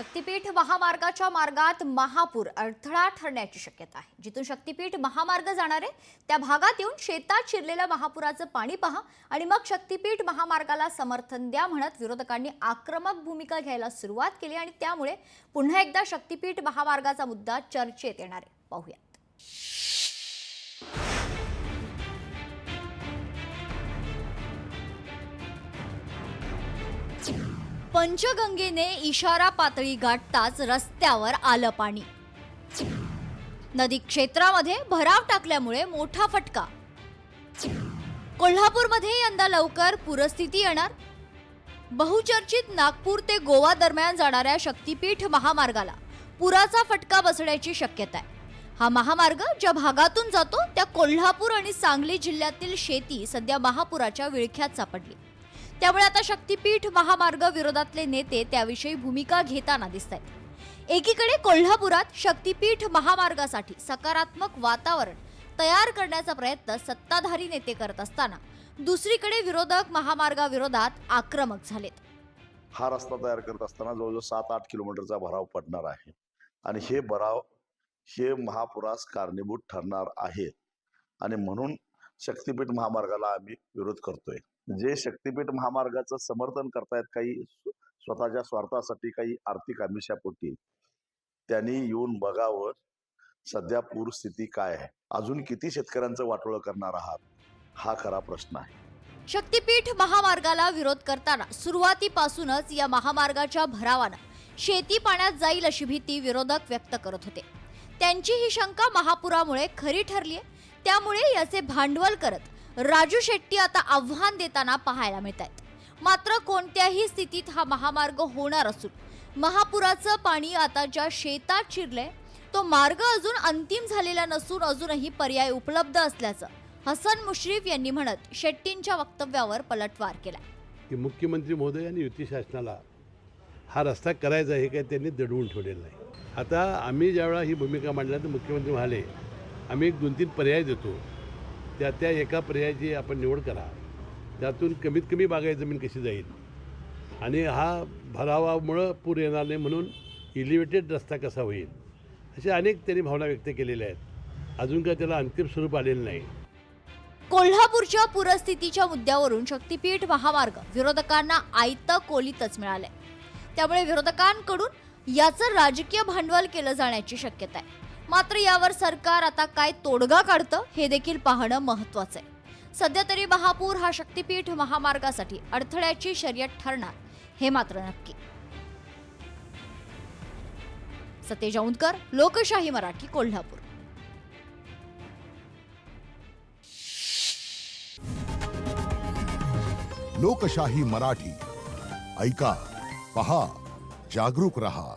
शक्तीपीठ महामार्गाच्या मार्गात महापूर अडथळा ठरण्याची शक्यता आहे. जिथून शक्तीपीठ महामार्ग जाणार आहे त्या भागात येऊन शेतात शिरलेल्या महापुराचं पाणी पहा आणि मग शक्तीपीठ महामार्गाला समर्थन द्या म्हणत विरोधकांनी आक्रमक भूमिका घ्यायला सुरुवात केली आणि त्यामुळे पुन्हा एकदा शक्तीपीठ महामार्गाचा मुद्दा चर्चेत येणार आहे. पाहूयात. पंचगंगेने इशारा पातळी गाठताच रस्त्यावर आलं पाणी. नदी क्षेत्रामध्ये भराव टाकल्यामुळे मोठा फटका. कोल्हापूरमध्ये यंदा लवकर पूरस्थिती येणार. बहुचर्चित नागपूर ते गोवा दरम्यान जाणाऱ्या शक्तीपीठ महामार्गाला पुराचा फटका बसण्याची शक्यता आहे. हा महामार्ग ज्या भागातून जातो त्या कोल्हापूर आणि सांगली जिल्ह्यातील शेती सध्या महापुराच्या विळख्यात सापडली. त्यामुळे आता शक्तीपीठ महामार्ग विरोधातले नेते त्याविषयी भूमिका घेताना दिसत आहेत एकीकडे कोल्हापुरात शक्तीपीठ महामार्गासाठी सकारात्मक वातावरण तयार करण्याचा प्रयत्न सत्ताधारी नेते करत असताना दुसरीकडे विरोधक महामार्गाविरोधात आक्रमक झालेत. हा रस्ता तयार करत असताना जवळजवळ सात आठ किलोमीटरचा भराव पडणार आहे. आणि हे भराव हे महापुरास कारणीभूत ठरणार आहे. आणि म्हणून शक्तीपीठ महामार्गाला आम्ही विरोध करतोय. जे शक्तीपीठ महामार्गाचं समर्थन करतायत काही स्वतःच्या स्वार्थासाठी काही आर्थिक आमिषापोटी त्यांनी येऊन बघावं सध्या पूरस्थिती काय आहे. अजून किती शेतकऱ्यांचं वाटोळं करणार आहात? हा खरा प्रश्न आहे. शक्तीपीठ महामार्गाला विरोध करताना सुरुवातीपासूनच या महामार्गाच्या भरावानं शेती पाण्यात जाईल अशी भीती विरोधक व्यक्त करत होते. त्यांची ही शंका महापुरामुळे खरी ठरली आहे त्यामुळे याचे भांडवल करत राजू शेट्टी आता आव्हान देताना पाहायला मिळत आहेत मात्र कोणत्याही स्थितीत हा महामार्ग होणार असून महापुराचं पाणी आता ज्या शेतात शिरलंय तो मार्ग अजून अंतिम झालेला नसून अजूनही पर्याय उपलब्ध असल्याचं हसन मुश्रीफ यांनी म्हणत शेट्टींच्या वक्तव्यावर पलटवार केला की मुख्यमंत्री महोदय आणि युती शासनाला हा रस्ता करायचा हे काय त्यांनी दडवून ठेवलेलं नाही. आता आम्ही ज्यावेळा ही भूमिका मांडल्या तर मुख्यमंत्री म्हणाले आम्ही एक दोन तीन पर्याय देतो. त्या त्या एका पर्यायाची आपण निवड करा. त्यातून कमीत कमी बागायत जमीन कशी जाईल? आणि हा भरावामुळं पूर येणार नाही म्हणून इलिव्हेटेड रस्ता कसा होईल? अशा अनेक त्यांनी भावना व्यक्त केलेल्या आहेत. अजून काय त्याला अंतिम स्वरूप आलेलं नाही. कोल्हापूरच्या पूरस्थितीच्या मुद्द्यावरून शक्तीपीठ महामार्ग विरोधकांना आयतं कोलीतच मिळालंय. त्यामुळे विरोधकांकडून याचं राजकीय भांडवल केलं जाण्याची शक्यता आहे. मात्र यावर सरकार आता काय तोडगा काढतं हे देखील पाहणं महत्वाचं आहे. सध्या तरी महापूर हा शक्तीपीठ महामार्गासाठी अडथळ्याची शर्यत ठरणार हे मात्र नक्की. सतेज औंदकर लोकशाही मराठी कोल्हापूर. लोकशाही मराठी. ऐका पहा जागरूक रहा.